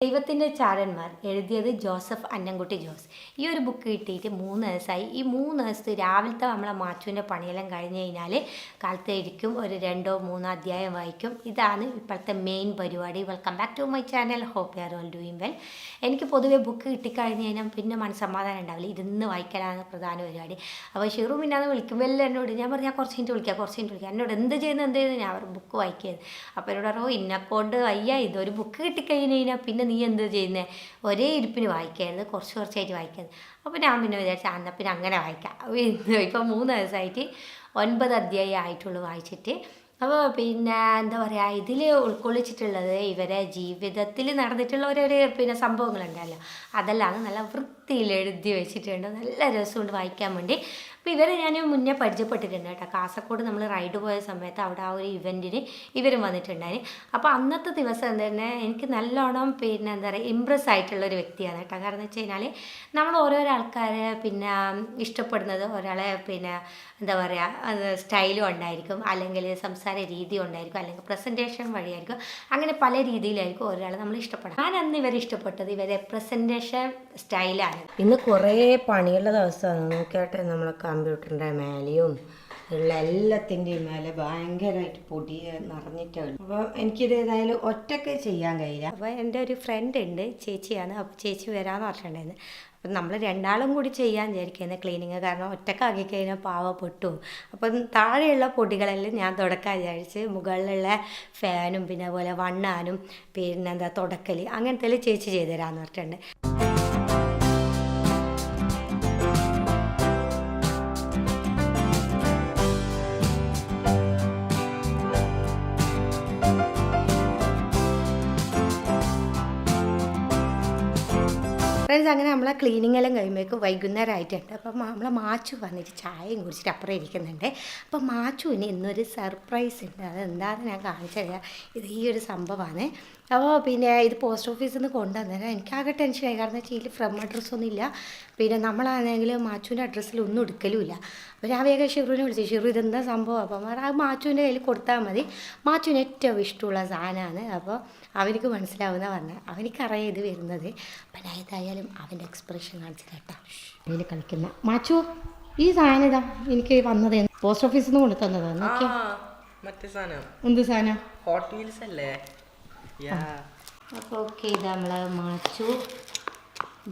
ദൈവത്തിന്റെ ചാരന്മാർ എഴുതിയത് ജോസഫ് അന്നംകുട്ടി ജോസ്. ഈ ഒരു ബുക്ക് കിട്ടിയിട്ട് മൂന്ന് ദിവസമായി. ഈ മൂന്ന് ദിവസത്തെ രാവിലത്തെ നമ്മളെ മാച്ചുവിന്റെ പണിയെല്ലാം കഴിഞ്ഞ് കഴിഞ്ഞാൽ കാലത്തെ ഇരിക്കും ഒരു രണ്ടോ മൂന്നോ അധ്യായം വായിക്കും. ഇതാണ് ഇപ്പോഴത്തെ മെയിൻ പരിപാടി. Welcome back to my channel hope you are all doing well എനിക്ക് പൊതുവേ ബുക്ക് കിട്ടിക്കഴിഞ്ഞ് കഴിഞ്ഞാൽ പിന്നെ മനസ്സമാധാനം ഉണ്ടാവില്ല. ഇരുന്ന് വായിക്കലാണ് പ്രധാന പരിപാടി. അപ്പോൾ ഷെറു പിന്നെ അത് വിളിക്കും വല്ല എന്നോട് ഞാൻ പറഞ്ഞാൽ കുറച്ച് മിനിറ്റ് വിളിക്കാം കുറച്ച് മിനിറ്റ് വിളിക്കാം. എന്നോട് എന്ത് ചെയ്യുന്നത് എന്ത് ചെയ്യുന്നത് ഞാൻ അവർ ബുക്ക് വായിക്കുന്നത് അപ്പോൾ എന്നോട് പറഞ്ഞു ഇന്നെക്കൊണ്ട് അയ്യ ഇതൊരു ബുക്ക് കിട്ടിക്കഴിഞ്ഞ് കഴിഞ്ഞാൽ പിന്നെ നീ എന്ത് ചെയ്യുന്നത് ഒരേ ഇരിപ്പിന് വായിക്കരുത്. കുറച്ച് കുറച്ചായിട്ട് വായിക്കരുത്. അപ്പോൾ ഞാൻ പിന്നെ വിചാരിച്ചു അന്ന പിന്നെ അങ്ങനെ വായിക്കാം. ഇപ്പം മൂന്ന് ദിവസമായിട്ട് ഒൻപത് അധ്യായം ആയിട്ടുള്ളൂ വായിച്ചിട്ട്. അപ്പോൾ പിന്നെ എന്താ പറയുക ഇതിൽ ഉൾക്കൊള്ളിച്ചിട്ടുള്ളത് ഇവരെ ജീവിതത്തിൽ നടന്നിട്ടുള്ള ഓരോരോ പിന്നെ സംഭവങ്ങളുണ്ടല്ലോ. അതെല്ലാം നല്ല വൃത്തിയിൽ എഴുതി വെച്ചിട്ടുണ്ട്. നല്ല രസമുണ്ട് വായിക്കാൻ വേണ്ടി. അപ്പോൾ ഇവരെ ഞാൻ മുന്നേ പരിചയപ്പെട്ടിട്ടുണ്ട് കേട്ടോ. കാസർഗോഡ് നമ്മൾ റൈഡ് പോയ സമയത്ത് അവിടെ ആ ഒരു ഇവന്റിന് ഇവരും വന്നിട്ടുണ്ടായി അപ്പോൾ അന്നത്തെ ദിവസം തന്നെ എനിക്ക് നല്ലോണം പിന്നെ എന്താ പറയുക ഇമ്പ്രസ് ആയിട്ടുള്ള ഒരു വ്യക്തിയാണ് കേട്ടോ. കാരണം എന്ന് വെച്ച് കഴിഞ്ഞാൽ നമ്മൾ ഓരോരോ ആൾക്കാരെ പിന്നെ ഇഷ്ടപ്പെടുന്നത് ഒരാളെ പിന്നെ എന്താ പറയുക സ്റ്റൈലും ഉണ്ടായിരിക്കും. അല്ലെങ്കിൽ സംസാര രീതി ഉണ്ടായിരിക്കും. അല്ലെങ്കിൽ പ്രസന്റേഷൻ വഴിയായിരിക്കും. അങ്ങനെ പല രീതിയിലായിരിക്കും ഒരാളെ നമ്മൾ ഇഷ്ടപ്പെടാം ഞാൻ അന്ന് ഇവരെ ഇഷ്ടപ്പെട്ടത് ഇവരെ പ്രസന്റേഷൻ സ്റ്റൈലാണ് ഇന്ന് കുറേ പണിയുള്ള ദിവസമാണ്. നോക്കിയാട്ടെ നമ്മളെ കമ്പ്യൂട്ടറിന്റെ മേലെയും ഉള്ള എല്ലാത്തിന്റെയും മേലെ ഭയങ്കരമായിട്ട് പൊടി നിറഞ്ഞിട്ടാണ്. അപ്പോൾ എനിക്കിത് ഏതായാലും ഒറ്റയ്ക്ക് ചെയ്യാൻ കഴിയില്ല. അപ്പോൾ എന്റെ ഒരു ഫ്രണ്ട് ഉണ്ട് ചേച്ചിയാണ്. അപ്പോൾ ചേച്ചി വരാമെന്ന് പറഞ്ഞിട്ടുണ്ടായിരുന്നു. അപ്പം നമ്മൾ രണ്ടാളും കൂടി ചെയ്യാൻ വിചാരിക്കുന്നത് ക്ലീനിങ് കാരണം ഒറ്റക്കാക്കി കഴിഞ്ഞാൽ പാവ പൊട്ടും അപ്പം താഴെയുള്ള പൊടികളെല്ലാം ഞാൻ തുടക്കാൻ വിചാരിച്ച് മുകളിലുള്ള ഫാനും പിന്നെ പോലെ വണ്ണാനും പിന്നെന്താ തുടക്കൽ അങ്ങനത്തെ ചേച്ചി ചെയ്തു തരാമെന്ന് പറഞ്ഞിട്ടുണ്ട്. ഫ്രണ്ട്സ് അങ്ങനെ നമ്മളെ ക്ലീനിങ് എല്ലാം കഴിയുമ്പോഴേക്കും വൈകുന്നേരം ആയിട്ടുണ്ട് അപ്പം നമ്മളെ മാച്ചു വന്നിട്ട് ചായയും കുടിച്ചിട്ട് അപ്പുറം ഇരിക്കുന്നുണ്ട്. അപ്പം മാച്ചുവിന് ഇന്നൊരു സർപ്രൈസ് ഉണ്ട്. അത് എന്താണെന്ന് ഞാൻ കാണിച്ചു തരാം ഇത് ഈ ഒരു സംഭവമാണ്. അപ്പോൾ പിന്നെ ഇത് പോസ്റ്റ് ഓഫീസിൽ നിന്ന് കൊണ്ടുവന്നത് എനിക്കാകെ ടെൻഷനായി കാരണം വെച്ചാൽ ഇതിൽ ഫ്രം അഡ്രസ്സ് ഒന്നും ഇല്ല. പിന്നെ നമ്മളാണെങ്കിൽ മാച്ചുവിന്റെ അഡ്രസ്സിൽ ഒന്നും എടുക്കലുമില്ല അപ്പോൾ ഞാൻ വേഗം ഷിറുവിനെ വിളിച്ചു. ഷിറു ഇതെന്താ സംഭവം? അപ്പം ആ മാച്ചുവിന്റെ കയ്യിൽ കൊടുത്താൽ മതി. മാച്ചുവിന് ഏറ്റവും ഇഷ്ടമുള്ള സാധനമാണ് അപ്പോൾ അവനിക്ക് മനസ്സിലാവുന്ന പറഞ്ഞത് അവനിക്കറിയാം ഇത് വരുന്നത്. അപ്പം ഏതായാലും അവന്റെ എക്സ്പ്രഷൻ കാണിച്ച് കേട്ടോ ഇതിൽ കളിക്കുന്ന. മാച്ചു ഈ സാധനം ഇതാ. എനിക്ക് വന്നത് പോസ്റ്റ് ഓഫീസിൽ നിന്ന് കൊണ്ടു തന്നതാണ് എന്ത് സാധനം? ഹോട്ട് വീൽസ് അല്ലേ? അപ്പോൾ ഓക്കെ ഇത് നമ്മൾ മാച്ചു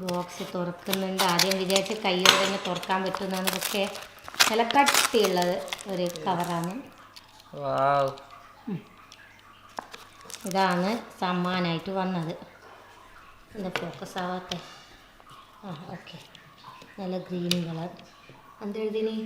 ബോക്സ് തുറക്കുന്നുണ്ട്. ആദ്യം വിചാരിച്ച് കയ്യോടെ തന്നെ തുറക്കാൻ പറ്റുന്നതാണ് പക്ഷേ ചില കട്ടിയുള്ളത് ഒരു കവറാണ് ഇതാണ് സമ്മാനായിട്ട് വന്നത്. എന്താ ഫോക്കസ് ആവാത്തെ. ആ ഓക്കെ നല്ല ഗ്രീൻ കളർ. എന്തെഴുതിനി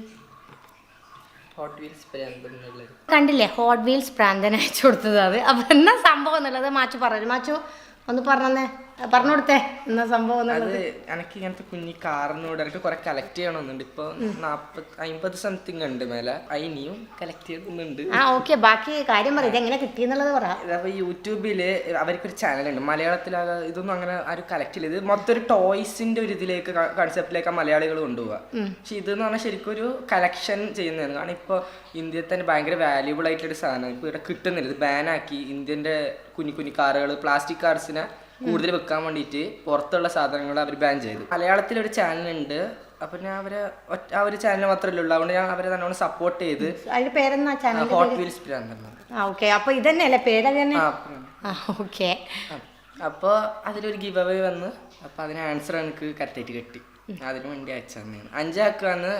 കണ്ടില്ലേ? ഹോട്ട് വീൽസ് പ്രാന്തൻ കൊടുത്തത് അത്. അപ്പം എന്നാ സംഭവം എന്നുള്ളത്? മാച്ചു പറഞ്ഞു മാച്ചു ഒന്ന് പറഞ്ഞേ പറഞ്ഞു കൊടുത്തേ എന്നാ സംഭവം അത് എനിക്ക് ഇങ്ങനത്തെ കുഞ്ഞി കാറിനോട് എനിക്ക് കുറെ കളക്ട് ചെയ്യണമെന്നുണ്ട് ഇപ്പൊ നാപ്പത് അമ്പത് സംതിങ് ഉണ്ട് മേലെ. അതിനിയും കളക്ട് ചെയ്യുന്നുണ്ട് ആ ഓക്കെ ബാക്കി കാര്യം പറ. ഇതെങ്ങനെ കിട്ടിയെന്നുള്ളത് പറ. ഇതപ്പോ യൂട്യൂബിൽ അവർക്കൊരു ചാനലുണ്ട് മലയാളത്തിൽ ഇതൊന്നും അങ്ങനെ ആരും കളക്ട് ചെയ്യില്ല. ഇത് മൊത്തം ഒരു ടോയ്സിന്റെ ഒരു ഇതിലേക്ക് കൺസെപ്റ്റിലേക്ക് മലയാളികൾ കൊണ്ടുപോവാ. പക്ഷെ ഇത് എന്ന് പറഞ്ഞാൽ ശരിക്കും ഒരു കളക്ഷൻ ചെയ്യുന്നതാണ്. കാരണം ഇപ്പൊ ഇന്ത്യയിൽ തന്നെ ഭയങ്കര വാല്യൂബിൾ ആയിട്ടുള്ള ഒരു സാധനം. ഇപ്പൊ ഇവിടെ കിട്ടുന്നില്ല. ഇത് ബാനാക്കി ഇന്ത്യന്റെ കുഞ്ഞു കുഞ്ഞു കാറുകൾ പ്ലാസ്റ്റിക് കാർസിനെ കൂടുതൽ വെക്കാൻ വേണ്ടിയിട്ട് പുറത്തുള്ള സാധനങ്ങൾ അവർ ബാൻ ചെയ്തു. മലയാളത്തിൽ ഒരു ചാനൽ ഉണ്ട്. അപ്പൊ ഞാൻ അവരെ ഒറ്റ- ആ ഒരു ചാനൽ മാത്രമല്ലേ ഉള്ളൂ. അതുകൊണ്ട് ഞാൻ അവരെ നല്ലോണം സപ്പോർട്ട് ചെയ്ത് അതിന്റെ പേരെന്നാ ചാനൽ ഹോട്ട് വീൽസ് ഓക്കെ അപ്പൊ ഇതന്നെയല്ലേ? പേര് തന്നെ? ഓക്കെ അപ്പോൾ അതിലൊരു ഗിവ് അവേ വന്ന് അപ്പോൾ അതിന് ആൻസർ എനിക്ക് കറക്റ്റായിട്ട് കിട്ടി. അതിനു വേണ്ടി അയച്ചു തന്നെയാണ് അഞ്ചാക്കാന്ന്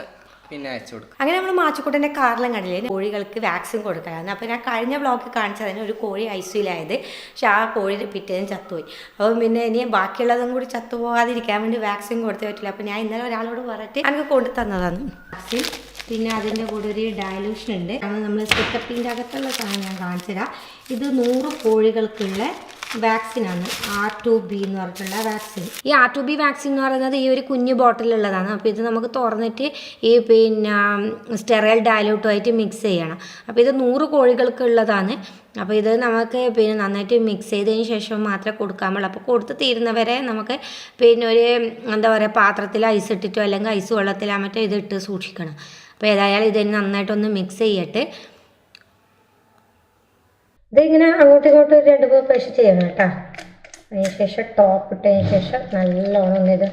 പിന്നെ അയച്ചു കൊടുക്കും. അങ്ങനെ നമ്മൾ മാച്ചുക്കുട്ടന്റെ കാറിലും കണ്ടില്ലേ? കോഴികൾക്ക് വാക്സിൻ കൊടുക്കാറുണ്ട് അപ്പോൾ ഞാൻ കഴിഞ്ഞ ബ്ലോക്കിൽ കാണിച്ചതിന് ഒരു കോഴി ഐസിയിലായത്. പക്ഷെ ആ കോഴി പിറ്റേന്ന് ചത്തുപോയി. അപ്പം പിന്നെ ഇനി ബാക്കിയുള്ളതും കൂടി ചത്തുപോകാതിരിക്കാൻ വേണ്ടി വാക്സിൻ കൊടുത്തേ പറ്റില്ല. അപ്പോൾ ഞാൻ ഇന്നലെ ഒരാളോട് പറഞ്ഞിട്ട് എനിക്ക് കൊണ്ടു തന്നതാണ്. വാക്സിൻ. പിന്നെ അതിന്റെ കൂടെ ഒരു ഡയലൂഷൻ ഉണ്ട് അത് നമ്മൾ സെറ്റപ്പിന്റെ അകത്തുള്ള സാധനം ഞാൻ കാണിച്ചു തരാം ഇത് നൂറ് കോഴികൾക്കുള്ള വാക്സിനാണ് ആർ ടു ബി എന്ന് പറഞ്ഞിട്ടുള്ള വാക്സിൻ ഈ ആർ ടു ബി വാക്സിൻ എന്ന് പറയുന്നത് ഈ ഒരു കുഞ്ഞു ബോട്ടിലുള്ളതാണ് അപ്പോൾ ഇത് നമുക്ക് തുറന്നിട്ട് ഈ പിന്നെ സ്റ്റെറൈൽ ഡയലൂട്ടുമായിട്ട് മിക്സ് ചെയ്യണം. അപ്പോൾ ഇത് നൂറ് കോഴികൾക്കുള്ളതാണ് അപ്പോൾ ഇത് നമുക്ക് പിന്നെ നന്നായിട്ട് മിക്സ് ചെയ്തതിന് ശേഷം മാത്രമേ കൊടുക്കാൻ പാടുള്ളൂ. അപ്പോൾ കൊടുത്ത് തീരുന്നവരെ നമുക്ക് പിന്നെ ഒരു എന്താ പറയുക പാത്രത്തിൽ ഐസ് ഇട്ടിട്ടോ അല്ലെങ്കിൽ ഐസ് വെള്ളത്തിലാ മറ്റോ ഇതിട്ട് സൂക്ഷിക്കണം. അപ്പോൾ ഏതായാലും ഇതിന് നന്നായിട്ടൊന്ന് മിക്സ് ചെയ്യട്ടെ. ഇതിങ്ങനെ അങ്ങോട്ടും ഇങ്ങോട്ടും രണ്ട് മൂന്ന് പ്രാവശ്യം ചെയ്യണം കേട്ടോ. അതിന് ശേഷം ടോപ്പ് ഇട്ടതിന് ശേഷം നല്ലോണം ഒന്ന് ഇത്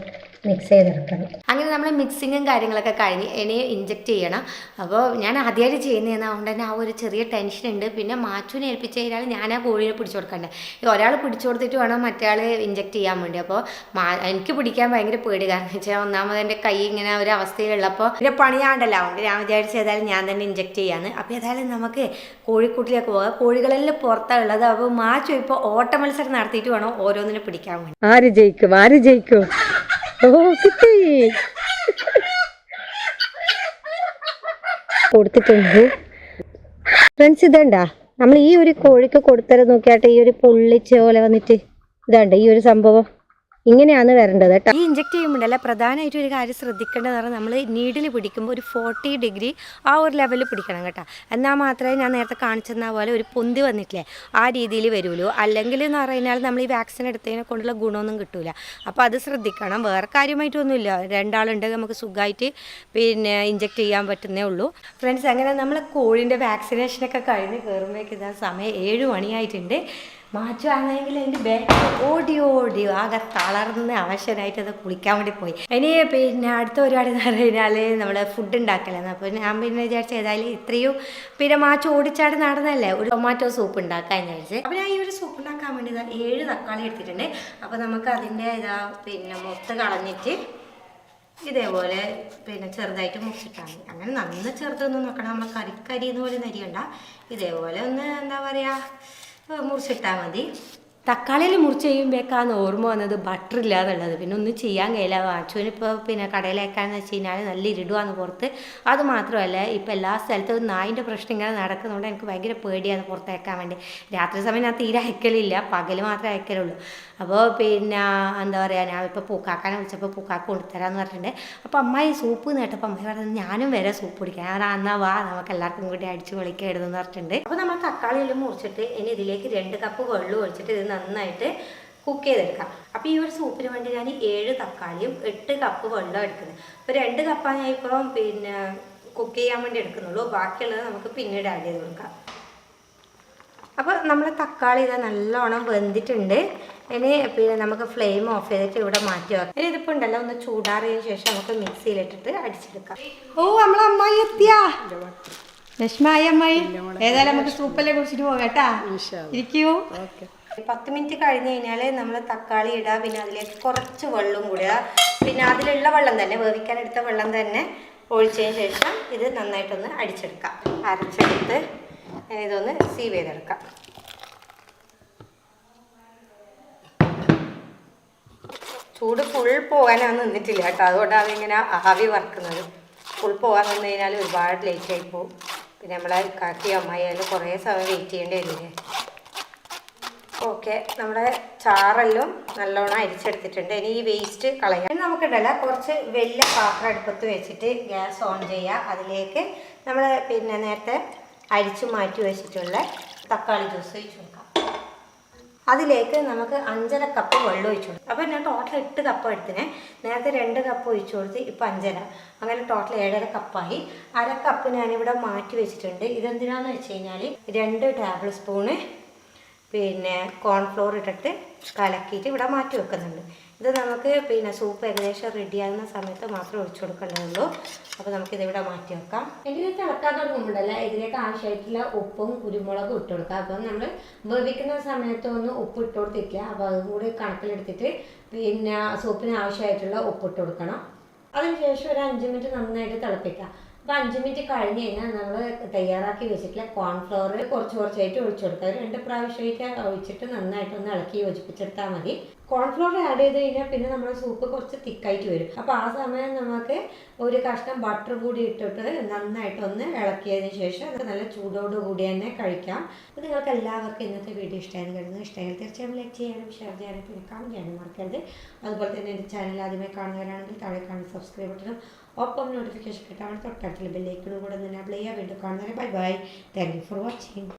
മിക്സ് ചെയ്തെടുക്കണം അങ്ങനെ നമ്മൾ മിക്സിങ്ങും കാര്യങ്ങളൊക്കെ കഴിഞ്ഞ് ഇനി ഇഞ്ചക്ട് ചെയ്യണം. അപ്പോൾ ഞാൻ ആദ്യമായിട്ട് ചെയ്യുന്നതെന്ന് അതുകൊണ്ട് തന്നെ ആ ഒരു ചെറിയ ടെൻഷൻ ഉണ്ട്. പിന്നെ മാച്ചുവിനെ ഏൽപ്പിച്ച് കഴിഞ്ഞാൽ ഞാൻ ആ കോഴിയെ പിടിച്ചു കൊടുക്കണ്ടേ. ഒരാൾ പിടിച്ചു കൊടുത്തിട്ട് വേണം മറ്റേ ആൾ ഇഞ്ചക്ട് ചെയ്യാൻ വേണ്ടി. അപ്പോൾ എനിക്ക് പിടിക്കാൻ ഭയങ്കര പേടി. കാരണം വെച്ചാൽ ഒന്നാമത് എന്റെ കൈ ഇങ്ങനെ ഒരു അവസ്ഥയിലുള്ളപ്പോൾ പിന്നെ പണിയാണ്ടല്ലോ. അതുകൊണ്ട് ഞാൻ വിചാരിച്ച് ഏതായാലും ഞാൻ തന്നെ ഇഞ്ചക്ട് ചെയ്യാന്ന്. അപ്പോൾ ഏതായാലും നമുക്ക് കോഴിക്കൂട്ടിലേക്ക് പോകാം. കോഴികളെല്ലാം പുറത്താണ് ഉള്ളത്. അപ്പോൾ മാച്ചു ഇപ്പോൾ ഓട്ട മത്സരം നടത്തിയിട്ട് വേണം ഓരോന്നിനെ പിടിക്കാൻ വേണ്ടി. ആര് ജയിക്കും? ആര് ജയിക്കും? കൊടുത്തിട്ടുണ്ട്. ഫ്രണ്ട്സ് ഇതണ്ട? നമ്മൾ ഈ ഒരു കോഴിക്ക് കൊടുത്തരം നോക്കിയാട്ടെ ഈ ഒരു പുള്ളിച്ച പോലെ വന്നിട്ട് ഇതാണ്ട്? ഈ ഒരു സംഭവം? ഇങ്ങനെയാണ് വരേണ്ടത് കേട്ടോ ഈ ഇഞ്ചെക്ട് ചെയ്യുമ്പോഴല്ല പ്രധാനമായിട്ടും ഒരു കാര്യം ശ്രദ്ധിക്കേണ്ടതെന്ന് പറഞ്ഞാൽ നമ്മൾ നീഡിൽ പിടിക്കുമ്പോൾ ഒരു ഫോർട്ടി ഡിഗ്രി ആ ഒരു ലെവലിൽ പിടിക്കണം കേട്ടോ. എന്നാൽ മാത്രമേ ഞാൻ നേരത്തെ കാണിച്ചെന്ന പോലെ ഒരു പൊന്തി വന്നിട്ടില്ലേ? ആ രീതിയിൽ വരുള്ളൂ. അല്ലെങ്കിൽ എന്ന് പറഞ്ഞാൽ നമ്മൾ ഈ വാക്സിൻ എടുത്തതിനെ കൊണ്ടുള്ള ഗുണമൊന്നും കിട്ടൂല. അപ്പോൾ അത് ശ്രദ്ധിക്കണം. വേറെ കാര്യമായിട്ടൊന്നുമില്ല. രണ്ടാളുണ്ട് നമുക്ക് സുഖമായിട്ട് പിന്നെ ഇഞ്ചെക്ട് ചെയ്യാൻ പറ്റുന്നേ ഉള്ളൂ. ഫ്രണ്ട്സ് അങ്ങനെ നമ്മൾ കോഴിന്റെ വാക്സിനേഷനൊക്കെ കഴിഞ്ഞ് കയറുമ്പോഴേക്ക് സമയം ഏഴ് മണിയായിട്ടുണ്ട്. മാച്ചു ആണെങ്കിൽ അതിന്റെ ബാക്ക് ഓടി ഓടി ആകെ തളർന്ന് അവശനായിട്ട് അത് കുളിക്കാൻ വേണ്ടി പോയി. ഇനി പിന്നെ അടുത്ത പരിപാടി എന്ന് പറഞ്ഞു കഴിഞ്ഞാൽ നമ്മൾ ഫുഡ് ഉണ്ടാക്കലാണ് അപ്പോൾ ഞാൻ പിന്നെ വിചാരിച്ച ഏതായാലും ഇത്രയും പിന്നെ മാച്ച് ഓടിച്ചാടി നടന്നല്ലേ? ഒരു ടൊമാറ്റോ സൂപ്പ് ഉണ്ടാക്കാൻ വിചാരിച്ച്. അപ്പോൾ ഞാൻ ഈ ഒരു സൂപ്പ് ഉണ്ടാക്കാൻ വേണ്ടി ഏഴ് തക്കാളി എടുത്തിട്ടുണ്ട്. അപ്പോൾ നമുക്ക് അതിന്റെ ഇതാ പിന്നെ മൊത്തം കളഞ്ഞിട്ട് ഇതേപോലെ പിന്നെ ചെറുതായിട്ട് മുറിച്ചിട്ടാൽ മതി. അങ്ങനെ നന്ന ചെറുതൊന്നും നോക്കണം നമ്മൾ കറിക്കരി എന്ന് പോലെ നരിയണ്ട. ഇതേപോലെ ഒന്ന് എന്താ പറയുക ಮೂರು ಸೆಟ್ ಆಮದಿ തക്കാളിയിൽ മുറിച്ച് കഴിയുമ്പോഴേക്കാണ് ഓർമ്മ വന്നത് ബട്ടർ ഇല്ല പിന്നെ ഒന്നും ചെയ്യാൻ കഴിയില്ല. വാച്ചുവിനിപ്പോൾ പിന്നെ കടയിലേക്കാന്ന് വെച്ച് കഴിഞ്ഞാൽ നല്ല ഇരുടുവാന്ന് പുറത്ത്. അത് മാത്രമല്ല ഇപ്പോൾ എല്ലാ സ്ഥലത്തും നായിന്റെ പ്രശ്നം ഇങ്ങനെ നടക്കുന്നതുകൊണ്ട് എനിക്ക് ഭയങ്കര പേടിയാണ് പുറത്തേക്കാൻ വേണ്ടി. രാത്രി സമയം ഞാൻ തീരെ അയക്കലില്ല. പകൽ മാത്രമേ അയക്കലുള്ളൂ. അപ്പോൾ പിന്നെ എന്താ പറയുക ഞാൻ ഇപ്പോൾ പൂക്കാക്കാനെ വിളിച്ചപ്പോൾ പൂക്കാക്ക കൊണ്ടുതരാമെന്ന് പറഞ്ഞിട്ടുണ്ട്. അപ്പോൾ അമ്മായി സൂപ്പ് നേട്ടപ്പോൾ അമ്മായി പറഞ്ഞത് ഞാനും വരെ സൂപ്പ് കുടിക്കാം. ഞാൻ അന്നാ വാ നമുക്ക് എല്ലാവർക്കും കൂടി അടിച്ച് വിളിക്കായിരുന്നു എന്ന് പറഞ്ഞിട്ടുണ്ട്. അപ്പോൾ നമ്മൾ തക്കാളിയെല്ലാം മുറിച്ചിട്ട് ഇനി ഇതിലേക്ക് രണ്ട് കപ്പ് വെള്ളം ഒഴിച്ചിട്ട് ഇത് നന്നായിട്ട് കുക്ക് ചെയ്തെടുക്കാം അപ്പോൾ ഈ ഒരു സൂപ്പിന് വേണ്ടി ഞാൻ ഏഴ് തക്കാളിയും എട്ട് കപ്പ് വെള്ളം എടുക്കുന്നത്. അപ്പോൾ രണ്ട് കപ്പാണ് ഞാൻ ഇപ്പം പിന്നെ കുക്ക് ചെയ്യാൻ വേണ്ടി എടുക്കുന്നുള്ളൂ. ബാക്കിയുള്ളത് നമുക്ക് പിന്നീട് ആഡ് ചെയ്ത് കൊടുക്കാം. അപ്പോൾ നമ്മൾ തക്കാളി ഇത് നല്ലോണം വെന്തിട്ടുണ്ട്. ഇനി പിന്നെ നമുക്ക് ഫ്ലെയിം ഓഫ് ചെയ്തിട്ട് ഇവിടെ മാറ്റി വെക്കാം. ഇനി ഇതിപ്പോൾ ഉണ്ടല്ലോ ഒന്ന് ചൂടാറിയതിന് ശേഷം നമുക്ക് മിക്സിയിലിട്ടിട്ട് അടിച്ചെടുക്കാം. ഓ നമ്മളെ അമ്മായി എത്തിയാ? ലക്ഷ്മായി അമ്മായി? ഏതായാലും നമുക്ക് സൂപ്പല്ലേ കുടിച്ചിട്ട് പോകാം കേട്ടാ. ഇരിക്കൂ. പത്ത് മിനിറ്റ് കഴിഞ്ഞ് കഴിഞ്ഞാൽ നമ്മൾ തക്കാളി ഇടുക പിന്നെ അതിലേക്ക് കുറച്ച് വെള്ളം കൂടുക പിന്നെ അതിലുള്ള വെള്ളം തന്നെ വേവിക്കാൻ എടുത്ത വെള്ളം തന്നെ ഒഴിച്ചതിന് ശേഷം ഇത് നന്നായിട്ടൊന്ന് അടിച്ചെടുക്കാം. അരച്ചെടുത്ത് ഇതൊന്ന് സീവ് ചെയ്തെടുക്കാം. ചൂട് ഫുൾ പോകാനാണ് നിന്നിട്ടില്ല കേട്ടോ. അതുകൊണ്ടാണ് ഇങ്ങനെ ആവി വറക്കുന്നത്. ഫുൾ പോകാൻ നിന്ന് കഴിഞ്ഞാൽ ഒരുപാട് ലേറ്റ് ആയി പോകും പിന്നെ നമ്മളെ കാക്കി അമ്മായിയാലും കുറേ സമയം വെയിറ്റ് ചെയ്യേണ്ടി വരില്ലേ? ഓക്കെ നമ്മുടെ ചാറെല്ലാം നല്ലോണം അരിച്ചെടുത്തിട്ടുണ്ട്. ഇനി ഈ വേസ്റ്റ് കളയാം. ഇനി നമുക്കുണ്ടല്ലോ കുറച്ച് വലിയ പാത്രം അടുപ്പത്ത് വെച്ചിട്ട് ഗ്യാസ് ഓൺ ചെയ്യുക അതിലേക്ക് നമ്മൾ പിന്നെ നേരത്തെ അരിച്ചു മാറ്റി വെച്ചിട്ടുള്ള തക്കാളി ജ്യൂസ് ഒഴിച്ചു കൊടുക്കാം. അതിലേക്ക് നമുക്ക് അഞ്ചര കപ്പ് വെള്ളം ഒഴിച്ചു അപ്പോൾ ഞാൻ ടോട്ടൽ എട്ട് കപ്പ് എടുത്തിനെ. നേരത്തെ രണ്ട് കപ്പ് ഒഴിച്ചു കൊടുത്ത് ഇപ്പം അഞ്ചര. അങ്ങനെ ടോട്ടൽ ഏഴര കപ്പായി അര കപ്പ് ഞാനിവിടെ മാറ്റി വെച്ചിട്ടുണ്ട്. ഇതെന്തിനാന്ന് വെച്ച് കഴിഞ്ഞാൽ രണ്ട് ടേബിൾ സ്പൂണ് പിന്നെ കോൺഫ്ലോർ ഇട്ടിട്ട് കലക്കിയിട്ട് ഇവിടെ മാറ്റി വെക്കുന്നുണ്ട്. ഇത് നമുക്ക് പിന്നെ സൂപ്പ് ഏകദേശം റെഡിയാകുന്ന സമയത്ത് മാത്രമേ ഒഴിച്ചു കൊടുക്കേണ്ടതുള്ളൂ. അപ്പോൾ നമുക്കിത് ഇവിടെ മാറ്റി വെക്കാം. ഇത് തിളക്കാൻ തുടങ്ങുമ്പോഴല്ല ഇതിലേക്ക് ആവശ്യമായിട്ടുള്ള ഉപ്പും കുരുമുളകും ഇട്ട് കൊടുക്കാം അപ്പം നമ്മൾ വേവിക്കുന്ന സമയത്തൊന്നും ഉപ്പ് ഇട്ട് കൊടുത്തിട്ടില്ല അപ്പോൾ അതും കൂടി കണക്കിലെടുത്തിട്ട് പിന്നെ സൂപ്പിന് ആവശ്യമായിട്ടുള്ള ഉപ്പ് ഇട്ട് കൊടുക്കണം. അതിനുശേഷം ഒരു അഞ്ച് മിനിറ്റ് നന്നായിട്ട് തിളപ്പിക്കാം അപ്പോൾ അഞ്ച് മിനിറ്റ് കഴിഞ്ഞ് കഴിഞ്ഞാൽ നമ്മൾ തയ്യാറാക്കി വെച്ചിട്ടുള്ള കോൺഫ്ലവർ കുറച്ച് കുറച്ചായിട്ട് ഒഴിച്ചു കൊടുക്കുക. രണ്ട് പ്രാവശ്യമായിട്ട് ഒഴിച്ചിട്ട് നന്നായിട്ടൊന്ന് ഇളക്കി യോജിപ്പിച്ചെടുത്താൽ മതി. കോൺഫ്ലവർ ആഡ് ചെയ്ത് കഴിഞ്ഞാൽ പിന്നെ നമ്മുടെ സൂപ്പ് കുറച്ച് തിക്കായിട്ട് വരും. അപ്പോൾ ആ സമയം നമുക്ക് ഒരു കഷ്ണം ബട്ടർ കൂടി ഇട്ടിട്ട് നന്നായിട്ടൊന്ന് ഇളക്കിയതിന് ശേഷം അത് നല്ല ചൂടോട് കൂടി തന്നെ കഴിക്കാം. അപ്പോൾ നിങ്ങൾക്ക് എല്ലാവർക്കും ഇന്നത്തെ വീഡിയോ ഇഷ്ടമായി കരുതുന്നു. ഇഷ്ടമായി തീർച്ചയായും ലൈക്ക് ചെയ്യാനും ഷെയർ ചെയ്യാനും പിന്നെ കമന്റ് ചെയ്യാനും മറക്കരുത്. അതുപോലെ തന്നെ എന്റെ ചാനൽ ആദ്യമായി കാണുന്നവരാണെങ്കിൽ താഴെ കാണുന്ന സബ്സ്ക്രൈബ് ബട്ടണും ഒപ്പം നോട്ടിഫിക്കേഷൻ കിട്ടാൻ തൊട്ടടുത്തുള്ള ബെല്ലൈക്കണും കൂടെ തന്നെ അപ്ലൈ ചെയ്യുക വീണ്ടും കാണുന്നവരെ bye bye thank you for watching